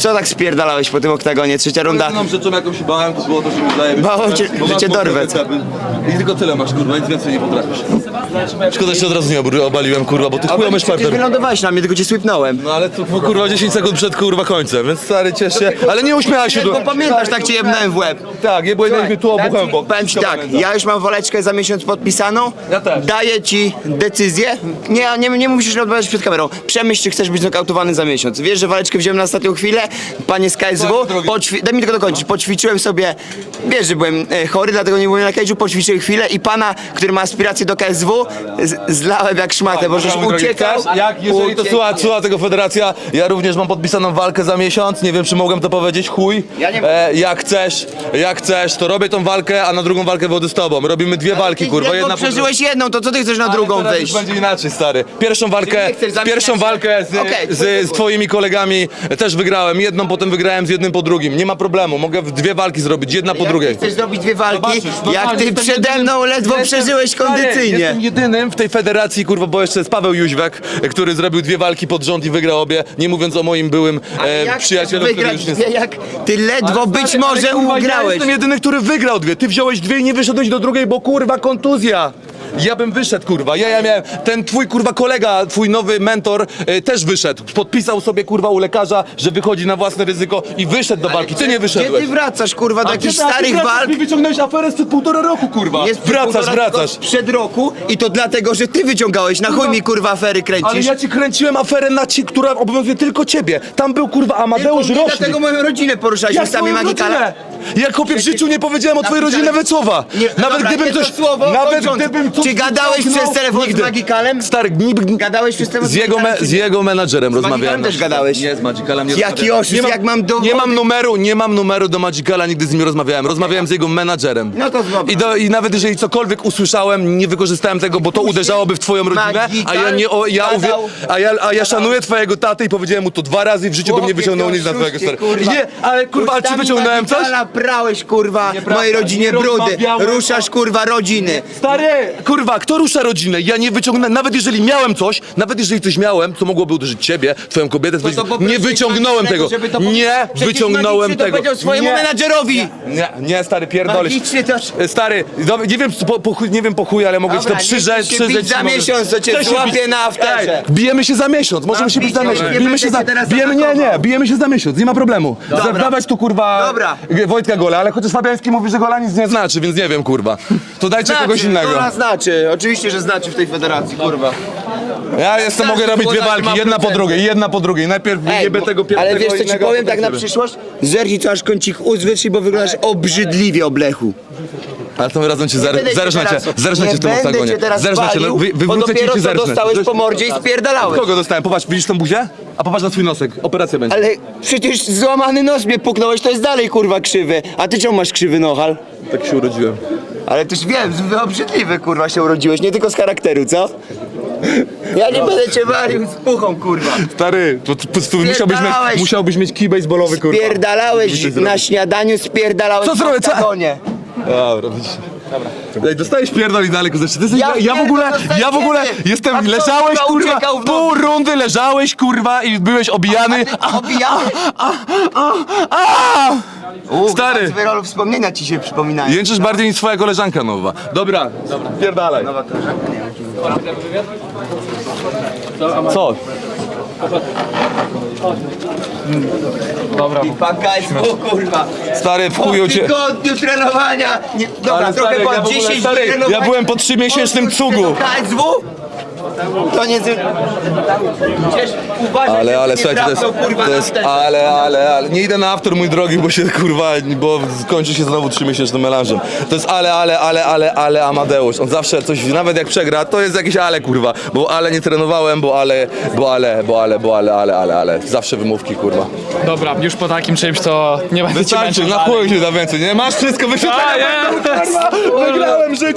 Co tak spierdalałeś po tym oktagonie? Trzecia runda. Jedyną rzeczą jaką się bałem to było to, że mi zajebie. Bało cię- Bo że cię dorwę. I tylko tyle masz kurwa, nic więcej nie potrafisz. Szkoda, że się od razu nie obry- obaliłem kurwa, bo ty chujowy Przecież wylądowałeś na mnie, tylko cię słypnąłem. No ale to było, kurwa 10 sekund przed kurwa końcem, więc stary ciesz się. Ale nie uśmiechaj się Bo tu. pamiętasz, tak cię jebnąłem w łeb. Tak, nie byłeś mi tu obuchem, bo... Powiem ci tak, ja już mam woleczkę za miesiąc podpisaną. Ja też. Daję ci decyzję. Nie, nie, nie musisz odpowiadać przed kamerą. Przemyśl, czy chcesz być nokautowany za miesiąc. Wiesz, że waleczkę wziąłem na ostatnią chwilę, panie z KSW. Drogi. Poćwi- daj mi tylko dokończyć. Poćwiczyłem sobie, wiesz, że byłem e, chory, dlatego nie byłem na cage'u, poćwiczyłem chwilę i pana, który ma aspiracje do KSW, z, zlałem jak szmatę, bo żeś drogi, uciekał. chcesz? Jak, jeżeli to słucha, słucha tego federacja, ja również mam podpisaną walkę za miesiąc, nie wiem czy mogłem to powiedzieć, chuj. Ja nie e, jak chcesz, jak chcesz, to robię tą walkę, a na drugą walkę wody z tobą. Robimy dwie walki, kurwa, jedną jedna po drugiej. przeżyłeś jedną, to co ty chcesz na drugą teraz wyjść? już będzie inaczej, stary. Pierwszą walkę, nie chcesz zamieniać pierwszą się? walkę z, Okej, z, z twoimi kolegami też wygrałem. Jedną potem wygrałem z jednym po drugim. Nie ma problemu, mogę w- dwie walki zrobić, jedna po drugiej. chcesz zrobić dwie walki, Zobaczysz, jak ty jestem przede jedynym- mną ledwo jestem- przeżyłeś Stary, kondycyjnie. Jestem jedynym w tej federacji, kurwa, bo jeszcze jest Paweł Jóźwek, który zrobił dwie walki pod rząd i wygrał obie, nie mówiąc o moim byłym Ale e, jak przyjacielu, który wygrać już nie dwie, jak ty ledwo być ale, może kurwa, Ja ugrałeś. jestem jedyny, który wygrał dwie. Ty wziąłeś dwie i nie wyszedłeś do drugiej, bo kurwa kontuzja. Ja bym wyszedł, kurwa. Ja, ja miałem. Ten twój kurwa kolega, twój nowy mentor e, też wyszedł. Podpisał sobie kurwa u lekarza, że wychodzi na własne ryzyko i wyszedł do walki. Ty nie Gdzie wyszedłeś. ty wracasz, kurwa, do jakichś starych walk? Mi wyciągnąłeś aferę sprzed półtora roku, kurwa. Jest wracasz, półtora wracasz. roku Przed roku i to dlatego, że ty wyciągałeś. Na chuj mi kurwa afery Ale kręcisz. ja ci kręciłem aferę na ci, która obowiązuje tylko ciebie. Tam był kurwa Amadeusz Rocznik. Dlatego moją rodzinę poruszałeś Jak magikala. rodzinę? Ja kopie w życiu nie powiedziałem o twojej rodzinie Napisałeś- Wecowa. Nie, Nawet dobra, gdybym jedno coś. słowo, nawet kończąc. gdybym coś Czy gadałeś wyciągnął- przez telefon z Nigdy. Magikalem? Stary, niby. Gadałeś przez telefon Z jego, me, z jego menadżerem rozmawiałem. Magikalem też gadałeś? Nie, z Magicalem nie Jaki rozmawiałem. oszust, jak mam dowody. Nie mam numeru, nie mam numeru do Magicala, nigdy z nim rozmawiałem. Rozmawiałem z jego menadżerem. No to dobra. I, do, I nawet jeżeli cokolwiek usłyszałem, nie wykorzystałem tego, bo to uderzałoby w twoją rodzinę, a ja nie, o, ja, uwie, gadał- a ja, a ja szanuję twojego tatę i powiedziałem mu to dwa razy i w życiu bym nie Chłopie, wyciągnął nic na oszuście, stary. kurwa. Nie, ale kurwa, ale czy Ustami wyciągnąłem coś? Prałeś, kurwa, mojej rodzinie nie brudy. rozmawiałem Ruszasz, kurwa, rodziny. Stary! Kurwa, kto rusza rodzinę? Ja nie wyciągnąłem, nawet jeżeli miałem coś, nawet jeżeli coś miałem, co mogłoby uderzyć ciebie, twoją kobietę, No to to nie wyciągnąłem Magicznego, tego. żeby to Nie Przecież wyciągnąłem Magiczny to tego. powiedział swojemu Nie. menadżerowi. Nie, nie, stary, pierdolisz. Magiczny. E, Stary, do, nie wiem po, po, chuj- nie wiem po chuj, ale mogę ci Dobra, to nie przyrzec, się bić za mogę- miesiąc, to cię Chcę się złapię bić. na afterze. Ej, bijemy się za miesiąc, możemy się bić za miesiąc. dobra, nie Bijemy będę się za, cię teraz bijemy, nie, atakował. nie, bijemy się za miesiąc, nie ma problemu. Dobra. Dawać tu kurwa Dobra. Wojtka Gola, ale chociaż Fabiański mówi, że Gola nic nie znaczy, więc nie wiem kurwa. To dajcie kogoś innego. Nas znaczy, oczywiście, że znaczy w tej federacji, kurwa. Ja jestem, mogę Znaczy, robić dwie znaczy walki, jedna po drugiej, jedna po drugiej. Najpierw jebę bo- tego pierwszego ale wiesz co ci innego, powiem potem tak na przyszłość? Zerknij co aż kącik ust wytrzyj, bo wyglądasz obrzydliwie oblechu. Ale tym razem cię zer, będę zerżnę cię, teraz- zerżnę cię w tym Nie będę cię teraz Zerżnę cię, no, palił, wy, bo wywrócę cię i dopiero cię co zerżnę. dostałeś po mordzie i spierdalałeś. Kogo dostałem? Popatrz, widzisz tą buzię? A popatrz na swój nosek, operacja będzie. Ale przecież złamany nos mnie puknąłeś, to jest dalej kurwa krzywy. A ty czemu masz krzywy nohal? Tak się urodziłem. Ale też wiem, z- obrzydliwy kurwa się urodziłeś, nie tylko z charakteru, co? Ja nie będę cię walił z puchą kurwa. Stary, to, to, to, musiałbyś, mieć, Spierdalałeś. musiałbyś mieć kij baseballowy, kurwa. Spierdalałeś na zrobić. śniadaniu, spierdalałeś Co zrobię, co? oktagonie. Dobra, widzisz. Ej, dostajesz pierdol i daleko zeszły. Ty jesteś- Ja Ja, ja w ogóle, pierdol ja w ogóle jestem, A kto, leżałeś kurwa, kurwa, uciekał w pół rundy leżałeś kurwa i byłeś obijany. A! Stary. Z wspomnienia ci się przypominają. Jęczysz bardziej niż twoja koleżanka nowa. Dobra, dobra. pierdalaj. Nowa koleżanka, nie wiem. Co? I pan KSW, kurwa. Stary, w Po chuju cię... tygodniu trenowania. Nie, dobra, Ale trochę stary, po ja w ogóle, 10 stary, trenowania. ja byłem po trzymiesięcznym cugu. KSW? To nie... Ale, ale słuchajcie, to jest, to jest, ale, ale, ale, nie idę na after mój drogi, bo się kurwa, bo skończy się znowu trzymiesięcznym melanżem. To jest ale, ale, ale, ale, ale Amadeusz, on zawsze coś, nawet jak przegra, to jest jakieś ale kurwa, bo ale nie trenowałem, bo ale, bo ale, bo ale, bo ale, ale, ale, ale, zawsze wymówki kurwa. Dobra, już po takim czymś to nie będę cię Wystarczy, męczył na dalej. chuj się da więcej, nie? Masz wszystko, będą, kurwa, wygrałem życie.